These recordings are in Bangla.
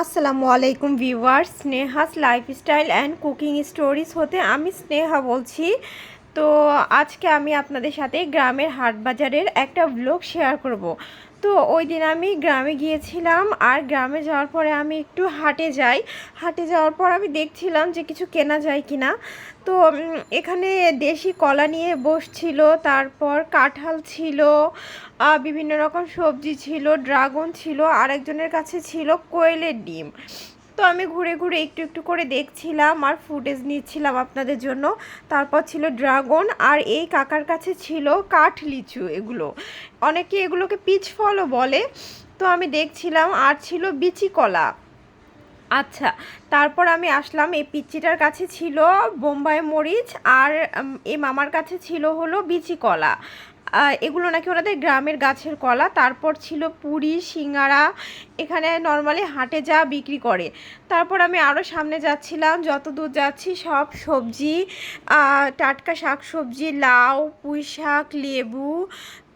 আসসালামু আলাইকুম viewers Snehas lifestyle and cooking stories হতে আমি স্নেহা বলছি। তো আজকে আমি আপনাদের সাথে গ্রামের হাট বাজারের একটা ব্লগ শেয়ার করব। তো ওই দিন আমি গ্রামে গিয়েছিলাম আর গ্রামে যাওয়ার পরে আমি একটু হাটে যাই। হাটে যাওয়ার পর আমি দেখছিলাম যে কিছু কেনা যায় কি না তো এখানে দেশি কলা নিয়ে বসছিল, তারপর কাঁঠাল ছিল বিভিন্ন রকম সবজি ছিল, ড্রাগন ছিল, আরেকজনের কাছে ছিল কোয়েলের ডিম। তো আমি ঘুরে ঘুরে একটু একটু করে দেখছিলাম আর ফুটেজ নিচ্ছিলাম আপনাদের জন্য। তারপর ছিল ড্রাগন আর এই কাকার কাছে ছিল কাঠ লিচু এগুলো। অনেকে এগুলোকে পিচ ফলও বলে। তো আমি দেখছিলাম আর ছিল বিচি কলা। আচ্ছা তারপর আমি আসলাম, এই পিচ্চিটার কাছে ছিল বোম্বাই মরিচ আর এই মামার কাছে ছিল হলো বিচি কলা। এগুলো নাকি ওনাদের গ্রামের গাছের কলা, তারপর ছিল পুরি, সিঙ্গারা, এখানে নর্মালি হাটে যা বিক্রি করে। তারপর আমি আরও সামনে যাচ্ছিলাম, যত দূর যাচ্ছি সব সবজি টাটকা শাক সবজি লাউ, পুঁই শাক, লেবু,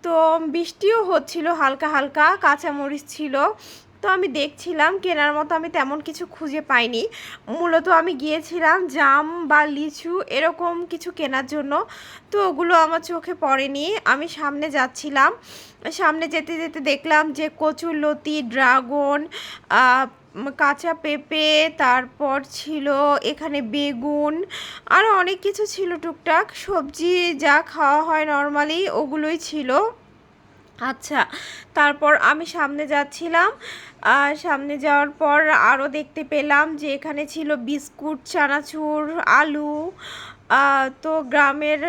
তো বৃষ্টিও হচ্ছিল হালকা হালকা, কাঁচামরিচ ছিল। তো আমি দেখছিলাম, কেনার মতো আমি তেমন কিছু খুঁজে পাইনি। মূলত আমি গিয়েছিলাম জাম বা লিচু এরকম কিছু কেনার জন্য, তো ওগুলো আমার চোখে পড়েনি। আমি সামনে যাচ্ছিলাম, সামনে যেতে যেতে দেখলাম যে কচুর লতি, ড্রাগন কাঁচা পেঁপে, তারপর ছিল এখানে বেগুন আরও অনেক কিছু ছিল টুকটাক। সবজি যা খাওয়া হয় নর্মালি ওগুলোই ছিল। আচ্ছা তারপর আমি সামনে যাচ্ছিলাম, আর সামনে যাওয়ার পর আরও দেখতে পেলাম যে এখানে ছিল বিস্কুট, চানাচুর, আলু তো গ্রামের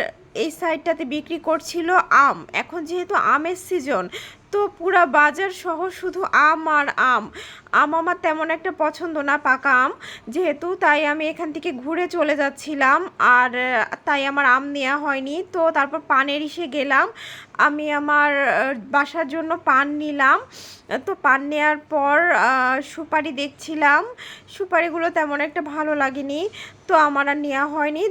এই সাইডটাতে বিক্রি করছিল আম। এখন যেহেতু আমের সিজন তো পুরা বাজার সহ শুধু আম আর আম। আম আমার তেমন একটা পছন্দ না, পাকা আম। যেহেতু তাই আমি এখান থেকে ঘুরে চলে যাচ্ছিলাম আর, তাই আমার আম নেওয়া হয়নি। তো তারপর পানের ইসে গেলাম। আমি আমার বাসার জন্য পান নিলাম। তো পান নেওয়ার পর সুপারি দেখছিলাম। সুপারিগুলো তেমন একটা ভালো লাগেনি। তো আমার আর নেওয়া হয়নি।